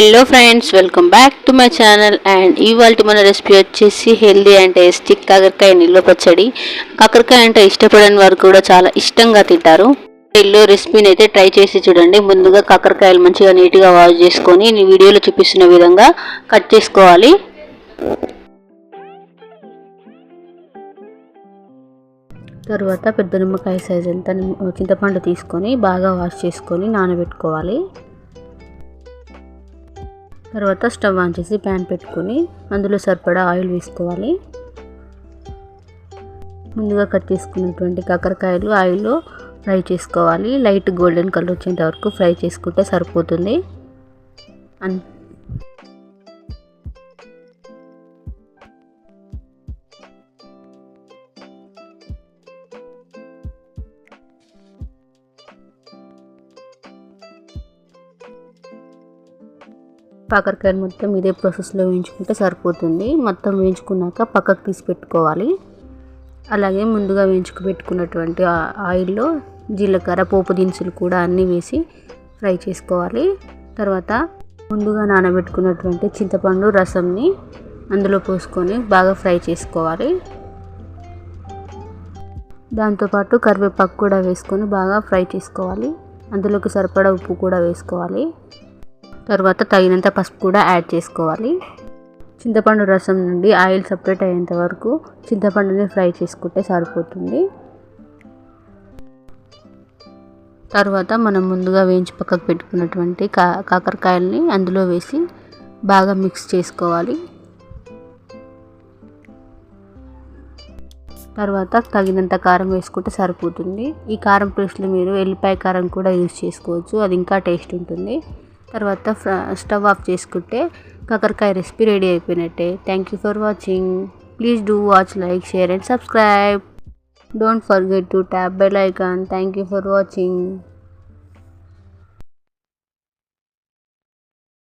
Hello friends welcome back to my channel and ఇవాళ మన recipe వచ్చేసి హెల్దీ అండ్ టేస్టీ కాకరకాయ నిల్వ పచ్చడి. కాకరకాయ అంటే ఇష్టపడని వారు కూడా చాలా ఇష్టంగా తింటారు. ఎల్లో రెసిపీని అయితే ట్రై చేసి చూడండి. ముందుగా కాకరకాయలు మంచిగా నీట్గా వాష్ చేసుకొని నేను వీడియోలో చూపిస్తున్న విధంగా కట్ చేసుకోవాలి. తర్వాత పెద్ద నిమ్మకాయ సైజ్ ఎంత చింతపండు తీసుకొని బాగా వాష్ చేసుకొని నానబెట్టుకోవాలి. తర్వాత స్టవ్ ఆన్ చేసి ప్యాన్ పెట్టుకొని అందులో సరిపడా ఆయిల్ వేసుకోవాలి. ముందుగా కట్ చేసుకున్నటువంటి కాకరకాయలు ఆయిల్లో ఫ్రై చేసుకోవాలి. లైట్ గోల్డెన్ కలర్ వచ్చేంత వరకు ఫ్రై చేసుకుంటే సరిపోతుంది. అన్ కాకరకాయలు మొత్తం ఇదే ప్రాసెస్లో వేయించుకుంటే సరిపోతుంది. మొత్తం వేయించుకున్నాక పక్కకు తీసి పెట్టుకోవాలి. అలాగే ముందుగా వేయించుకు పెట్టుకున్నటువంటి ఆయిల్లో జీలకర్ర పోపు దినుసులు కూడా అన్నీ వేసి ఫ్రై చేసుకోవాలి. తర్వాత ముందుగా నానబెట్టుకున్నటువంటి చింతపండు రసంని అందులో పోసుకొని బాగా ఫ్రై చేసుకోవాలి. దాంతోపాటు కరివేపాకు కూడా వేసుకొని బాగా ఫ్రై చేసుకోవాలి. అందులోకి సరిపడా ఉప్పు కూడా వేసుకోవాలి. తర్వాత తగినంత పసుపు కూడా యాడ్ చేసుకోవాలి. చింతపండు రసం నుండి ఆయిల్ సపరేట్ అయ్యేంత వరకు చింతపండుని ఫ్రై చేసుకుంటే సరిపోతుంది. తర్వాత మనం ముందుగా వేయించి పక్కకు పెట్టుకున్నటువంటి కా కాకరకాయల్ని అందులో వేసి బాగా మిక్స్ చేసుకోవాలి. తర్వాత తగినంత కారం వేసుకుంటే సరిపోతుంది. ఈ కారం పేస్ట్లో మీరు ఎల్లిపాయ కారం కూడా యూజ్ చేసుకోవచ్చు. అది ఇంకా టేస్ట్ ఉంటుంది. తర్వాత స్టవ్ ఆఫ్ చేసుకుంటే కాకరకాయ రెసిపీ రెడీ అయిపోయినట్టే. Thank you for watching please do watch like share and subscribe don't forget to tap bell icon thank you for watching